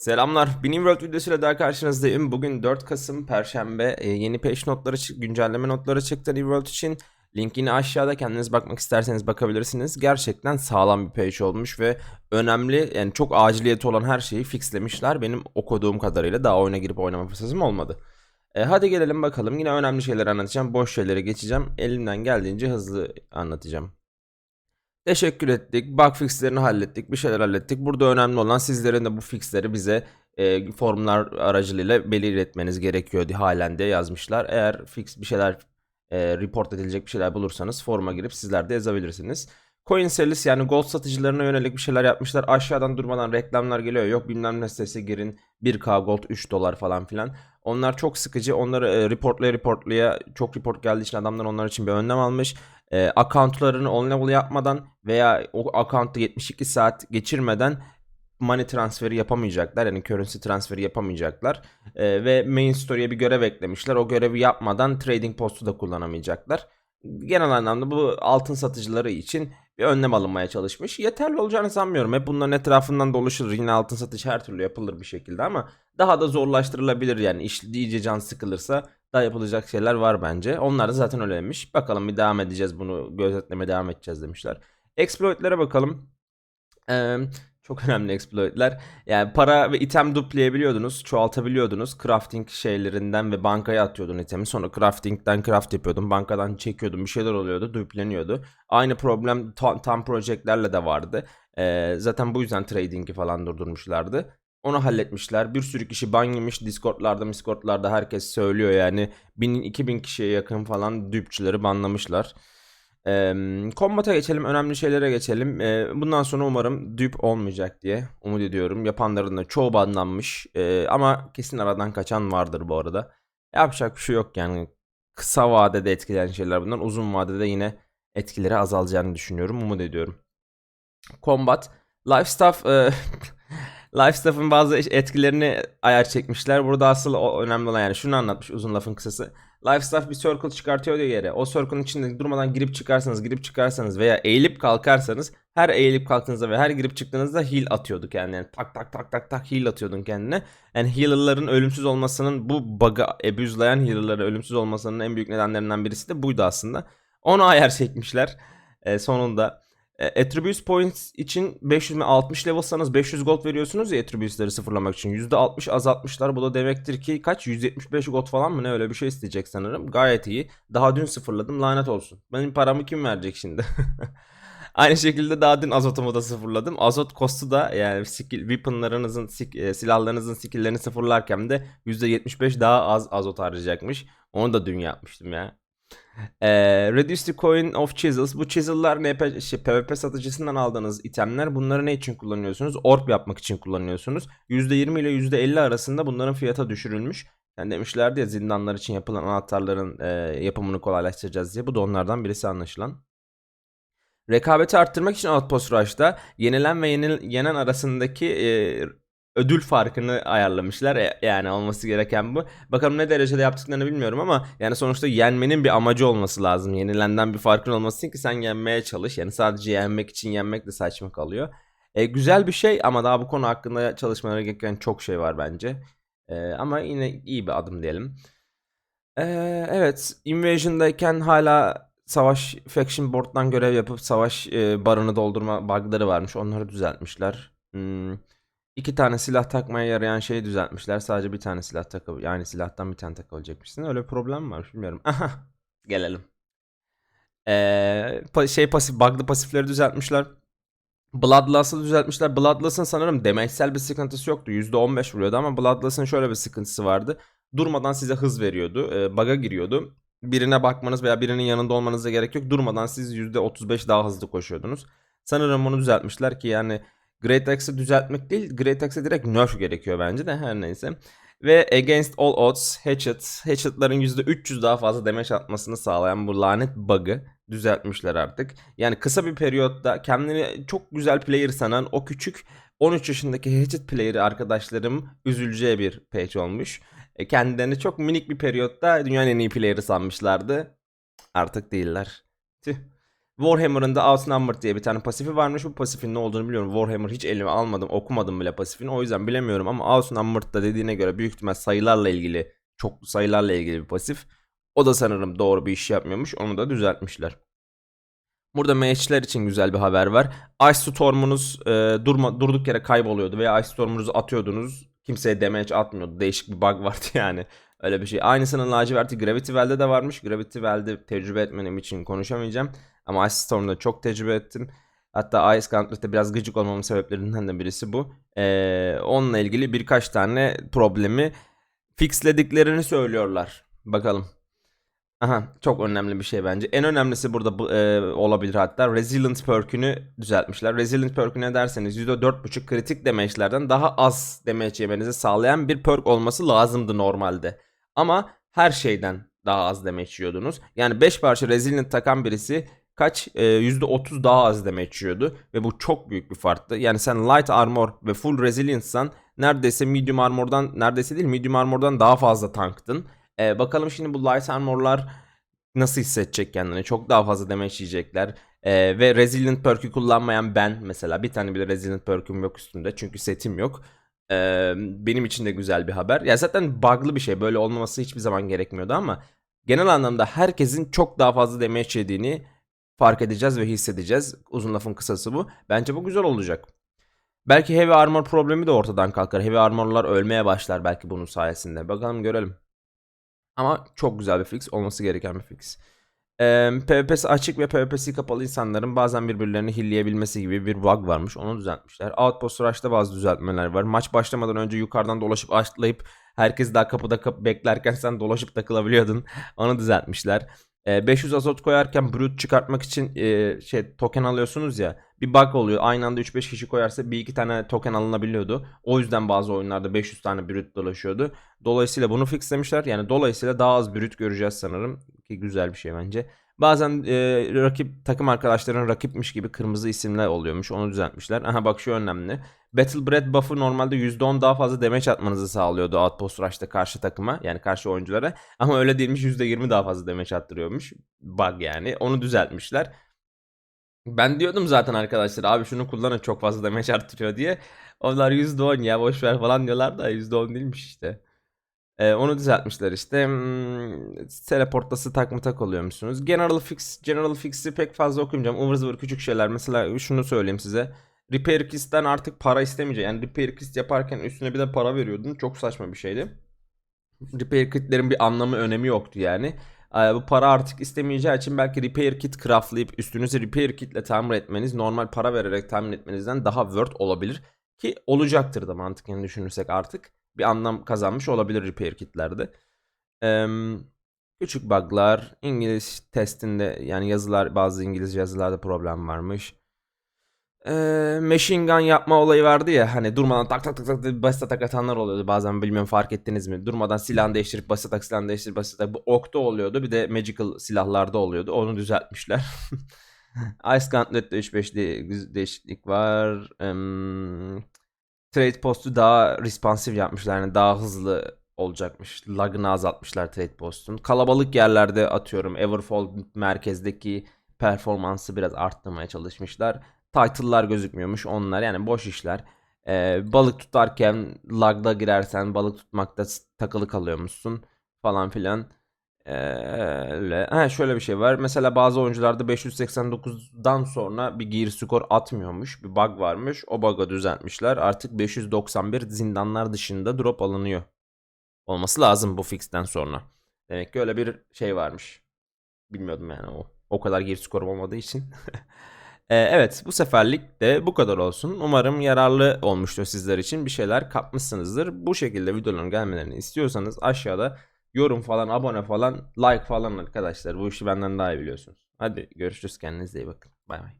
Selamlar. Benim World videosuyla daha karşınızdayım. Bugün 4 Kasım Perşembe. E, yeni patch notları, güncelleme notları çıktı New World için. Linkini aşağıda kendiniz bakmak isterseniz bakabilirsiniz. Gerçekten sağlam bir patch olmuş ve önemli yani çok aciliyeti olan her şeyi fixlemişler. Benim okuduğum kadarıyla daha oyuna girip oynama fırsatım olmadı. E, hadi gelelim bakalım. Yine önemli şeyler anlatacağım. Boş şeylere geçeceğim. Elimden geldiğince hızlı anlatacağım. Teşekkür ettik. Bug fixlerini hallettik. Bir şeyler hallettik. Burada önemli olan sizlerin de bu fixleri bize e, formlar aracılığıyla belirletmeniz gerekiyor diye halen de yazmışlar. Eğer fix bir şeyler e, report edilecek bir şeyler bulursanız foruma girip sizler de yazabilirsiniz. Coin sellers yani gold satıcılarına yönelik bir şeyler yapmışlar. Aşağıdan durmadan reklamlar geliyor. Yok bilmem ne sitesi girin 1k gold 3 dolar falan filan. Onlar çok sıkıcı. Onları e, reportlaya reportlaya çok report geldiği için adamlar onlar için bir önlem almış e, accountlarını on level yapmadan veya o account'ta 72 saat geçirmeden money transferi yapamayacaklar. Yani currency transferi yapamayacaklar. E, ve main story'e bir görev eklemişler. O görevi yapmadan trading postu da kullanamayacaklar. Genel anlamda bu altın satıcıları için bir önlem alınmaya çalışmış. Yeterli olacağını sanmıyorum. Hep bunların etrafından dolaşılır. Yine altın satış her türlü yapılır bir şekilde ama daha da zorlaştırılabilir yani. iş iyice can sıkılırsa daha yapılacak şeyler var bence. Onlar da zaten öyleymiş. Bakalım bir devam edeceğiz bunu gözetlemeye devam edeceğiz demişler. Exploit'lere bakalım. Ee, çok önemli exploit'ler. Yani para ve item duplayabiliyordunuz, çoğaltabiliyordunuz. Crafting şeylerinden ve bankaya atıyordun itemi. Sonra crafting'den craft yapıyordun, bankadan çekiyordun, bir şeyler oluyordu, dupleniyordu. Aynı problem ta- tam projectlerle de vardı. Ee, zaten bu yüzden trading'i falan durdurmuşlardı. Onu halletmişler. Bir sürü kişi ban yemiş. Discord'larda, Discord'larda herkes söylüyor yani. 1000 2000 kişiye yakın falan düpçüleri banlamışlar. Ee, Combat'a geçelim. Önemli şeylere geçelim. Ee, bundan sonra umarım düp olmayacak diye umut ediyorum. Yapanların da çoğu banlanmış. Ee, ama kesin aradan kaçan vardır bu arada. Yapacak bir şey yok yani. Kısa vadede etkileyen şeyler bunlar. Uzun vadede yine etkileri azalacağını düşünüyorum. Umut ediyorum. Combat. Lifestaff e, Lifestaff'ın bazı etkilerini ayar çekmişler. Burada asıl önemli olan yani şunu anlatmış uzun lafın kısası. Lifestaff bir circle çıkartıyor diyor yere. O circle'ın içinde durmadan girip çıkarsanız, girip çıkarsanız veya eğilip kalkarsanız her eğilip kalktığınızda ve her girip çıktığınızda heal atıyordu kendine. Yani tak tak tak tak tak heal atıyordun kendine. Yani healer'ların ölümsüz olmasının bu bug'ı abuse'layan healer'ların ölümsüz olmasının en büyük nedenlerinden birisi de buydu aslında. Onu ayar çekmişler e, sonunda. E, Attributes points için 500 mi 60 levelsanız 500 gold veriyorsunuz ya attributes'ları sıfırlamak için. %60 azaltmışlar. Bu da demektir ki kaç? 175 gold falan mı ne öyle bir şey isteyecek sanırım. Gayet iyi. Daha dün sıfırladım lanet olsun. Benim paramı kim verecek şimdi? Aynı şekilde daha dün azotumu da sıfırladım. Azot kostu da yani skill, weaponlarınızın, e, silahlarınızın skilllerini sıfırlarken de %75 daha az azot harcayacakmış. Onu da dün yapmıştım ya. Ee, Reduce the coin of chisels. Bu chisel'lar NP, şey, PvP satıcısından aldığınız itemler. Bunları ne için kullanıyorsunuz? Orb yapmak için kullanıyorsunuz. %20 ile %50 arasında bunların fiyata düşürülmüş. Yani demişlerdi ya zindanlar için yapılan anahtarların e, yapımını kolaylaştıracağız diye. Bu da onlardan birisi anlaşılan. Rekabeti arttırmak için Outpost Rush'ta yenilen ve yenil, yenen arasındaki e, ödül farkını ayarlamışlar. E, yani olması gereken bu. Bakalım ne derecede yaptıklarını bilmiyorum ama yani sonuçta yenmenin bir amacı olması lazım. Yenilenden bir farkın olması ki sen yenmeye çalış. Yani sadece yenmek için yenmek de saçma kalıyor. E, güzel bir şey ama daha bu konu hakkında çalışmaları gereken çok şey var bence. E, ama yine iyi bir adım diyelim. E, evet, Invasion'dayken hala savaş faction board'dan görev yapıp savaş e, barını doldurma bug'ları varmış. Onları düzeltmişler. Hmm. İki tane silah takmaya yarayan şeyi düzeltmişler. Sadece bir tane silah takıp yani silahtan bir tane takabilecekmişsin. Öyle bir problem var bilmiyorum. Aha gelelim. Ee, şey pasif bug'lı pasifleri düzeltmişler. Bloodlust'ı düzeltmişler. Bloodlust'ın sanırım demeçsel bir sıkıntısı yoktu. %15 vuruyordu ama Bloodlust'ın şöyle bir sıkıntısı vardı. Durmadan size hız veriyordu. E, bug'a giriyordu. Birine bakmanız veya birinin yanında olmanıza gerek yok. Durmadan siz %35 daha hızlı koşuyordunuz. Sanırım bunu düzeltmişler ki yani Great Axe'ı düzeltmek değil, Great Axe'e direkt nerf gerekiyor bence de her neyse. Ve Against All Odds Hatchet, Hatchet'ların %300 daha fazla damage atmasını sağlayan bu lanet bug'ı düzeltmişler artık. Yani kısa bir periyotta kendini çok güzel player sanan o küçük 13 yaşındaki Hatchet player'ı arkadaşlarım üzüleceği bir patch olmuş. E, kendilerini çok minik bir periyotta dünyanın en iyi player'ı sanmışlardı. Artık değiller. Tüh. Warhammer'ın da Outnumbered diye bir tane pasifi varmış. Bu pasifin ne olduğunu biliyorum. Warhammer hiç elime almadım, okumadım bile pasifini. O yüzden bilemiyorum ama Outnumbered da dediğine göre büyük ihtimal sayılarla ilgili, çoklu sayılarla ilgili bir pasif. O da sanırım doğru bir iş yapmıyormuş. Onu da düzeltmişler. Burada matchler için güzel bir haber var. Ice Storm'unuz e, durma, durduk yere kayboluyordu veya Ice Storm'unuzu atıyordunuz. Kimseye damage atmıyordu. Değişik bir bug vardı yani. Öyle bir şey. Aynısının laciverti Gravity Well'de de varmış. Gravity Well'de tecrübe etmenim için konuşamayacağım. Ama Ice Storm'da çok tecrübe ettim. Hatta Ice Gauntlet'te biraz gıcık olmamın sebeplerinden de birisi bu. Ee, onunla ilgili birkaç tane problemi fixlediklerini söylüyorlar. Bakalım. Aha çok önemli bir şey bence. En önemlisi burada bu, e, olabilir hatta Resilient perk'ünü düzeltmişler. Resilient perk'ü ne derseniz %4.5 kritik damage'lerden daha az damage yemenizi sağlayan bir perk olması lazımdı normalde. Ama her şeyden daha az damage yiyordunuz. Yani 5 parça Resilient takan birisi kaç e, %30 daha az damage yiyordu ve bu çok büyük bir farktı. Yani sen light armor ve full resilience'san neredeyse medium armor'dan neredeyse değil medium armor'dan daha fazla tanktın. Ee, bakalım şimdi bu light armor'lar nasıl hissedecek kendini? Çok daha fazla damage yiyecekler. Ee, ve resilient perk'ü kullanmayan ben mesela bir tane bile resilient perk'üm yok üstünde çünkü setim yok. Ee, benim için de güzel bir haber. Ya zaten bug'lı bir şey. Böyle olmaması hiçbir zaman gerekmiyordu ama genel anlamda herkesin çok daha fazla damage yediğini fark edeceğiz ve hissedeceğiz. Uzun lafın kısası bu. Bence bu güzel olacak. Belki heavy armor problemi de ortadan kalkar. Heavy armorlar ölmeye başlar belki bunun sayesinde. Bakalım görelim. Ama çok güzel bir fix. Olması gereken bir fix. Ee, PvP'si açık ve PvP'si kapalı insanların bazen birbirlerini hilleyebilmesi gibi bir bug varmış. Onu düzeltmişler. Outpost Rush'ta bazı düzeltmeler var. Maç başlamadan önce yukarıdan dolaşıp açlayıp herkes daha kapıda kapı beklerken sen dolaşıp takılabiliyordun. Onu düzeltmişler. Ee, 500 azot koyarken brute çıkartmak için şey token alıyorsunuz ya. Bir bug oluyor. Aynı anda 3-5 kişi koyarsa bir iki tane token alınabiliyordu. O yüzden bazı oyunlarda 500 tane brute dolaşıyordu. Dolayısıyla bunu fixlemişler. Yani dolayısıyla daha az brute göreceğiz sanırım. Ki güzel bir şey bence. Bazen e, rakip takım arkadaşların rakipmiş gibi kırmızı isimler oluyormuş. Onu düzeltmişler. Aha bak şu önemli. Battle Breath buff'ı normalde %10 daha fazla damage atmanızı sağlıyordu Outpost Rush'ta karşı takıma. Yani karşı oyunculara. Ama öyle değilmiş %20 daha fazla damage attırıyormuş. Bug yani. Onu düzeltmişler. Ben diyordum zaten arkadaşlar abi şunu kullanın çok fazla damage arttırıyor diye. Onlar %10 ya boş ver falan diyorlar da %10 değilmiş işte. Ee, onu düzeltmişler işte. Hmm, teleportlası tak mı tak oluyormuşsunuz. General Fix, General Fix'i pek fazla okumayacağım. Ivır zıvır küçük şeyler. Mesela şunu söyleyeyim size. Repair Kit'ten artık para istemeyecek. Yani Repair Kit yaparken üstüne bir de para veriyordun. Çok saçma bir şeydi. Repair Kit'lerin bir anlamı önemi yoktu yani. Ee, bu para artık istemeyeceği için belki repair kit craftlayıp üstünüzü repair kitle tamir etmeniz normal para vererek tamir etmenizden daha worth olabilir. Ki olacaktır da mantıken düşünürsek artık. Bir anlam kazanmış olabilir repair kitlerde. Ee, küçük bug'lar. İngiliz testinde yani yazılar bazı İngilizce yazılarda problem varmış. Ee, machine gun yapma olayı vardı ya hani durmadan tak tak tak tak basit atak atanlar oluyordu bazen bilmiyorum fark ettiniz mi durmadan silahını değiştirip basit atak silahını değiştirip basit atak bu okta oluyordu bir de magical silahlarda oluyordu onu düzeltmişler Ice Gauntlet'te 3-5 değişiklik var um, Trade Post'u daha responsive yapmışlar yani daha hızlı olacakmış lagını azaltmışlar Trade Post'un kalabalık yerlerde atıyorum Everfall merkezdeki performansı biraz arttırmaya çalışmışlar title'lar gözükmüyormuş onlar yani boş işler. Ee, balık tutarken lagda girersen balık tutmakta takılı kalıyormuşsun falan filan. Öyle. Ha, şöyle bir şey var. Mesela bazı oyuncularda 589'dan sonra bir gear skor atmıyormuş. Bir bug varmış. O bug'ı düzeltmişler. Artık 591 zindanlar dışında drop alınıyor. Olması lazım bu fixten sonra. Demek ki öyle bir şey varmış. Bilmiyordum yani o. O kadar gear skor olmadığı için. Ee, evet bu seferlik de bu kadar olsun. Umarım yararlı olmuştur sizler için. Bir şeyler kapmışsınızdır. Bu şekilde videoların gelmelerini istiyorsanız aşağıda yorum falan, abone falan, like falan arkadaşlar. Bu işi benden daha iyi biliyorsunuz. Hadi görüşürüz. Kendinize iyi bakın. Bay bay.